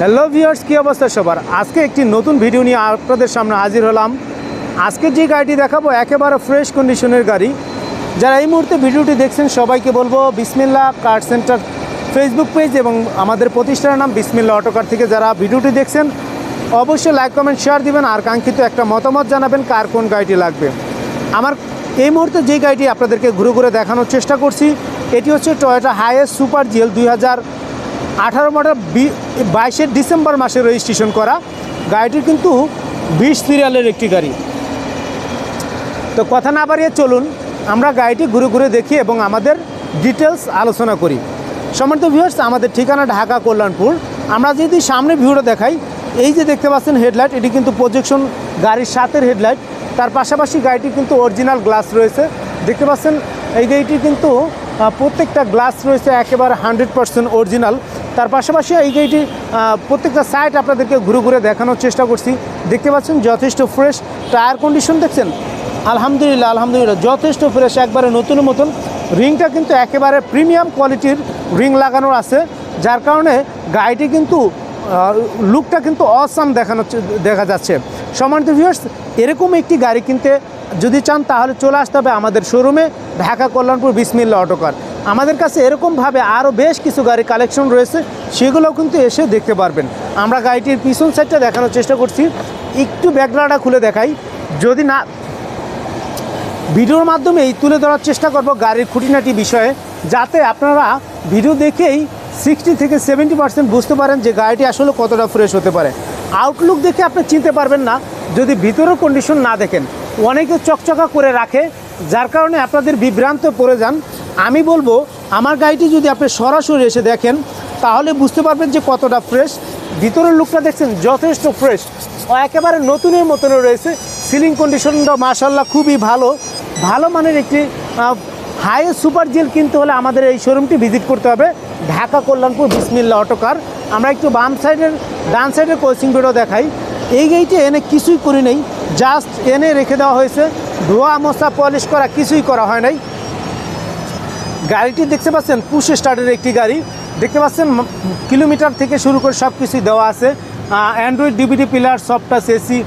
Hello viewers কী অবস্থা সবার? আজকে একটি নতুন ভিডিও নিয়ে আপনাদের সামনে হাজির হলাম। আজকে যে গাড়িটি দেখাবো, একেবারে ফ্রেশ কন্ডিশনের গাড়ি। যারা এই মুহূর্তে ভিডিওটি দেখছেন, সবাইকে বলব বিসমিল্লা কার সেন্টার ফেসবুক পেজ এবং আমাদের প্রতিষ্ঠানের নাম বিসমিল্লা অটোকার থেকে যারা ভিডিওটি দেখছেন, অবশ্যই লাইক কমেন্ট শেয়ার দিবেন আর কাঙ্ক্ষিত একটা মতামত জানাবেন কার কোন গাড়িটি লাগবে। আমার এই মুহূর্তে যে গাড়িটি আপনাদেরকে ঘুরে ঘুরে দেখানোর চেষ্টা করছি, এটি হচ্ছে টয়োটা হাইয়েস্ট সুপার জিএল দুই হাজার আঠারো মডেল বাইশে ডিসেম্বর মাসে রেজিস্ট্রেশন করা। গাড়িটি কিন্তু বিশ সিরিয়ালের একটি গাড়ি। তো কথা না বাড়িয়ে চলুন, আমরা গাড়িটি ঘুরে ঘুরে দেখি এবং আমাদের ডিটেলস আলোচনা করি। সম্মানিত ভিউয়ার্স আমাদের ঠিকানা ঢাকা কল্যাণপুর। আমরা যদি সামনে ভিউটা দেখাই, এই যে দেখতে পাচ্ছেন হেডলাইট এটি কিন্তু প্রজেকশন গাড়ির সাথের হেডলাইট তার পাশাপাশি গাড়িটি কিন্তু অরিজিনাল গ্লাস রয়েছে। দেখতে পাচ্ছেন, এই গাড়িটি কিন্তু প্রত্যেকটা গ্লাস রয়েছে একেবারে হান্ড্রেড পার্সেন্ট অরিজিনাল তার পাশাপাশি এই গাড়িটি প্রত্যেকটা সাইড আপনাদেরকে ঘুরে ঘুরে দেখানোর চেষ্টা করছি। দেখতে পাচ্ছেন, যথেষ্ট ফ্রেশ টায়ার কন্ডিশন দেখছেন? আলহামদুলিল্লাহ আলহামদুলিল্লাহ, যথেষ্ট ফ্রেশ একবারে নতুন মতন। রিংটা কিন্তু একেবারে প্রিমিয়াম কোয়ালিটির রিং লাগানো আছে, যার কারণে গাড়িটি কিন্তু লুকটা কিন্তু অসাম দেখানো দেখা যাচ্ছে। সম্মানিত ভিউয়ার্স এরকম একটি গাড়ি কিনতে যদি চান তাহলে চলে আসতে হবে আমাদের শোরুমে, ঢাকা কল্যাণপুর, বিসমিল্লা অটোকার আমাদের কাছে এরকমভাবে আরও বেশ কিছু গাড়ি কালেকশন রয়েছে, সেগুলোও কিন্তু এসে দেখতে পারবেন। আমরা গাড়িটির পিছন সাইডটা দেখানোর চেষ্টা করছি, একটু ব্যাকগ্রাউন্ডটা খুলে দেখাই। যদি না, ভিডিওর মাধ্যমে এই তুলে ধরার চেষ্টা করব গাড়ির খুঁটিনাটি বিষয়ে, যাতে আপনারা ভিডিও দেখেই সিক্সটি থেকে সেভেন্টি পার্সেন্ট বুঝতে পারেন যে গাড়িটি আসলে কতটা ফ্রেশ হতে পারে। আউটলুক দেখে আপনি চিনতে পারবেন না, যদি ভিতরের কন্ডিশন না দেখেন। অনেকে চকচকা করে রাখে, যার কারণে আপনাদের বিভ্রান্ত পড়ে যান। আমি বলব, আমার গাড়িটি যদি আপনি সরাসরি এসে দেখেন, তাহলে বুঝতে পারবেন যে কতটা ফ্রেশ ভিতরের লুকটা দেখছেন, যথেষ্ট ফ্রেশ একেবারে নতুনের মতনও রয়েছে। সিলিং কন্ডিশনটা মার্শাল্লাহ খুবই ভালো। ভালো মানের একটি হাই সুপার জেল কিনতে হলে আমাদের এই শোরুমটি ভিজিট করতে হবে। ঢাকা কল্যাণপুর বিসমিল্লা অটোকার আমরা একটু বাম সাইডের ডান সাইডের কোচিং বেডও দেখাই। এই গাড়িটি এনে কিছুই করি নেই। জাস্ট এনে রেখে দেওয়া হয়েছে। ধোয়া মশা পলিশ করা কিছুই করা হয় নাই। গাড়িটি দেখতে পাচ্ছেন, পুশ স্টার্টের একটি গাড়ি। দেখতে পাচ্ছেন কিলোমিটার থেকে শুরু করে সব কিছুই দেওয়া আছে। অ্যান্ড্রয়েড ডিভিডি পিলার সফটাস এসি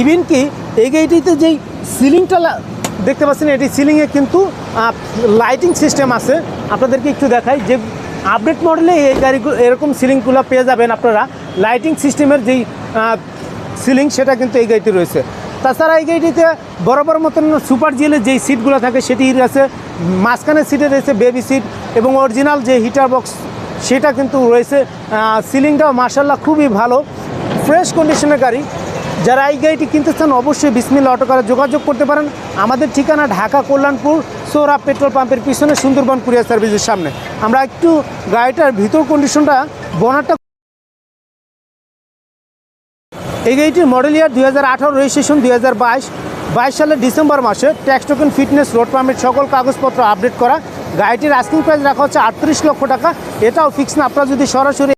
ইভেন কি, এই গাড়িটিতে যেই সিলিংটা দেখতে পাচ্ছেন, এটি সিলিংয়ে কিন্তু লাইটিং সিস্টেম আছে। আপনাদেরকে একটু দেখাই, যে আপডেট মডেলে এই গাড়িগুলো, এরকম সিলিংগুলো পেয়ে যাবেন আপনারা। লাইটিং সিস্টেমের যেই সিলিং সেটা কিন্তু এই গাড়িতে রয়েছে। তাছাড়া এই গাড়িটিতে বড় মতন সুপার জিএলের যেই সিটগুলো থাকে, সেটি আছে মাঝখানের সিটে রয়েছে বেবি সিট এবং অরিজিনাল যে হিটার বক্স সেটা কিন্তু রয়েছে। সিলিংটাও মার্শাল্লাহ খুবই ভালো। ফ্রেশ কন্ডিশনের গাড়ি। যারা এই গাড়িটি কিনতে চান, অবশ্যই বিসমিল্লা অটোকারে যোগাযোগ করতে পারেন। আমাদের ঠিকানা ঢাকা কল্যাণপুর সৌরা পেট্রোল পাম্পের পিছনে সুন্দরবন কুরিয়ার সার্ভিসের সামনে। আমরা একটু গাড়িটার ভিতর কন্ডিশনটা বনারটা এই গাড়িটির মডেল ইয়ার দুই হাজার আঠারো রেজিস্ট্রেশন দুই হাজার বাইশ বাইশ সালের ডিসেম্বর মাসে tax token fitness road permit সকল কাগজপত্র আপডেট করা। গাড়িটির আস্কিং প্রাইস রাখা হচ্ছে আটত্রিশ লক্ষ টাকা। এটাও ফিক্স না। আপনারা যদি সরাসরি